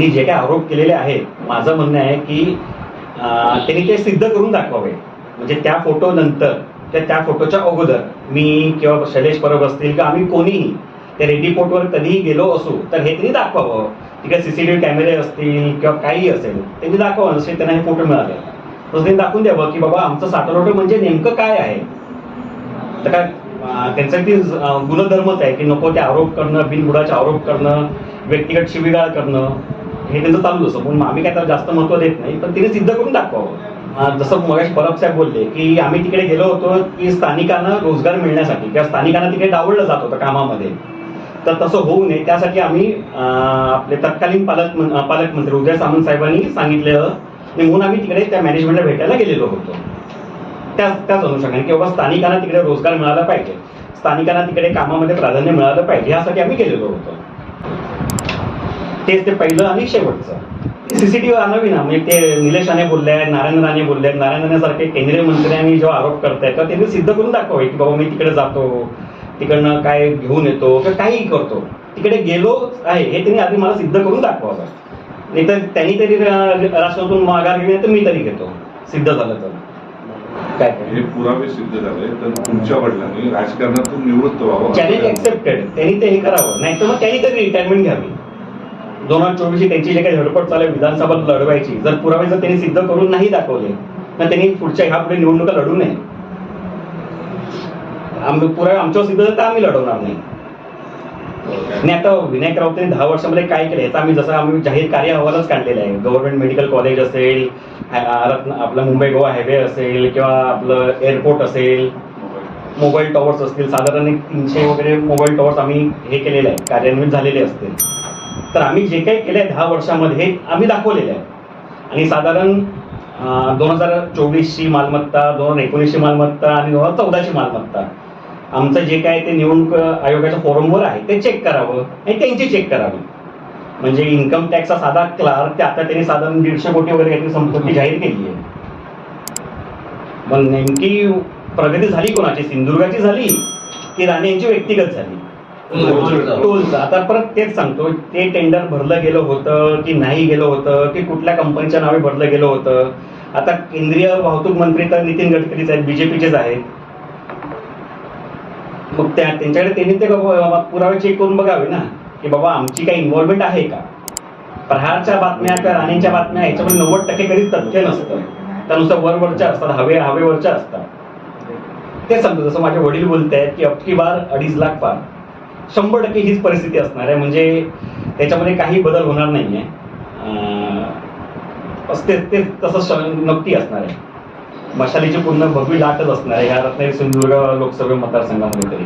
त्यांनी जे काही आरोप केलेले आहेत माझं म्हणणं आहे की त्यांनी ते सिद्ध करून दाखवावे. म्हणजे त्या फोटो नंतर त्या त्या फोटोच्या अगोदर मी किंवा शैलेश परब असतील किंवा आम्ही कोणीही त्या रेडी पोर्टवर कधीही गेलो असू तर हे त्यांनी दाखवावं. तिकडे सीसीटीव्ही कॅमेरे असतील किंवा काही असेल त्यांनी दाखवावं जसे त्यांना हे फोटो मिळाले. तसं त्यांनी दाखवून द्यावं की बाबा आमचं साठवलं म्हणजे नेमकं काय आहे? तर काय अं, ती गुणधर्मच आहे की नको ते आरोप करणं बिनबुडाचे आरोप करणं व्यक्तिगत शिवीगाळ करणं. हे त्यांचं चालू असतं. पण आम्ही काय त्याला जास्त महत्त्व देत नाही पण तिने सिद्ध करून दाखवावं. जसं महेश परब साहेब बोलले की आम्ही तिकडे गेलो होतो की स्थानिकांना रोजगार मिळण्यासाठी किंवा स्थानिकांना तिकडे डावललं जात होतं कामामध्ये. तर तसं होऊ नये. त्यासाठी आम्ही आपले तत्कालीन पालक पालकमंत्री उदय सामंत साहेबांनी सांगितलं आणि म्हणून आम्ही तिकडे त्या मॅनेजमेंटला भेटायला गेलेलो होतो. त्याच त्याच अनुषंगाने की बाबा स्थानिकांना तिकडे रोजगार मिळाला पाहिजे. स्थानिकांना तिकडे कामामध्ये प्राधान्य मिळालं पाहिजे. यासाठी आम्ही गेलेलो होतो. तेच ते पहिलं आणि शेवटचं. सीसीटीव्ही आणावी ना. म्हणजे ते निलेश राणे बोलले आहेत नारायण राणे बोलले आहेत नारायण राणे सारखे केंद्रीय मंत्र्यांनी जेव्हा आरोप करतायत तर त्यांनी सिद्ध करून दाखवावे की बाबा मी तिकडे जातो तिकडनं काय घेऊन येतो किंवा काहीही करतो. तिकडे गेलो आहे हे त्यांनी आधी मला सिद्ध करून दाखवावं. नाही तर त्यांनी तरी राष्ट्रातून माघार घेणे तर मी तरी घेतो. सिद्ध झालं तर. काय? हे पुरावे सिद्ध झाले तर तुमच्या वडिलांनी राजकारणातून निवृत्त व्हावं. चॅलेंज ऍक्सेप्टेड त्यांनी ते हे करावं. नाही तर मग त्यांनी तरी रिटायरमेंट घ्यावी. दोन हजार चोवीसची त्यांची जे काही झडपड चालू आहे विधानसभा लढवायची जर पुरावे जर त्यांनी सिद्ध करून नाही दाखवले तर त्यांनी पुढच्या ह्या पुढे निवडणुका लढू नये. आम्ही पुरावे आमच्यावर सिद्ध झाले तर आम्ही लढवणार नाही. आणि आता विनायक राऊतांनी दहा वर्षामध्ये काय केलं याचा आम्ही जसं आम्ही जाहीर कार्य अहवालच काढलेला आहे. गव्हर्नमेंट मेडिकल कॉलेज असेल रत्न आपलं मुंबई गोवा हायवे असेल किंवा आपलं एअरपोर्ट असेल मोबाईल टॉवर्स असतील. साधारण एक तीनशे वगैरे मोबाईल टॉवर्स आम्ही हे केलेले आहे कार्यान्वित झालेले असतील. तर आम्ही जे काही केलं आहे दहा वर्षामध्ये हे आम्ही दाखवलेलं आहे. आणि साधारण दोन हजार चोवीसची मालमत्ता दोन हजार एकोणीसची मालमत्ता आणि दोन हजार चौदाची मालमत्ता आमचं जे काय ते निवडणूक आयोगाच्या फोरमवर आहे ते चेक करावं आणि त्यांची चेक करावी. म्हणजे इन्कम टॅक्सचा साधा क्लार्क ते आता त्यांनी साधारण दीडशे कोटी वगैरे काहीतरी संपत्ती जाहीर केली आहे. मग नेमकी प्रगती झाली कोणाची? सिंधुदुर्गाची झाली की राणे यांची व्यक्तिगत झाली? टोलचं आता परत तेच सांगतो ते टेंडर भरलं गेलं होतं की नाही गेलं होतं की कुठल्या कंपनीच्या नावे भरलं गेलं होतं. आता केंद्रीय वाहतूक मंत्री तर नितीन गडकरीच आहेत बीजेपीचेच आहेत. मग त्या त्यांच्याकडे त्यांनी ते पुरावे चेक करून बघावे ना की बाबा आमची काही इन्व्हॉल्वमेंट आहे का? प्रहारच्या बातम्या किंवा राणेंच्या बातम्या याच्यामध्ये नव्वद टक्के कधीच तथ्य नसतं. त्यानुसार वरवरच्या असतात हवे हवेवरच्या असतात. ते सांगतो जसं माझे वडील बोलत आहेत की अबकी बार अडीच लाख पार. शंभर टक्के हीच परिस्थिती असणार आहे. म्हणजे त्याच्यामध्ये काही बदल होणार नाही आहे ते ते तसं नक्की असणार आहे. मशालीची पूर्ण भगवी लाटच असणार आहे. ह्या रत्नागिरी सिंधुदुर्ग लोकसभा मतदारसंघामध्ये तरी.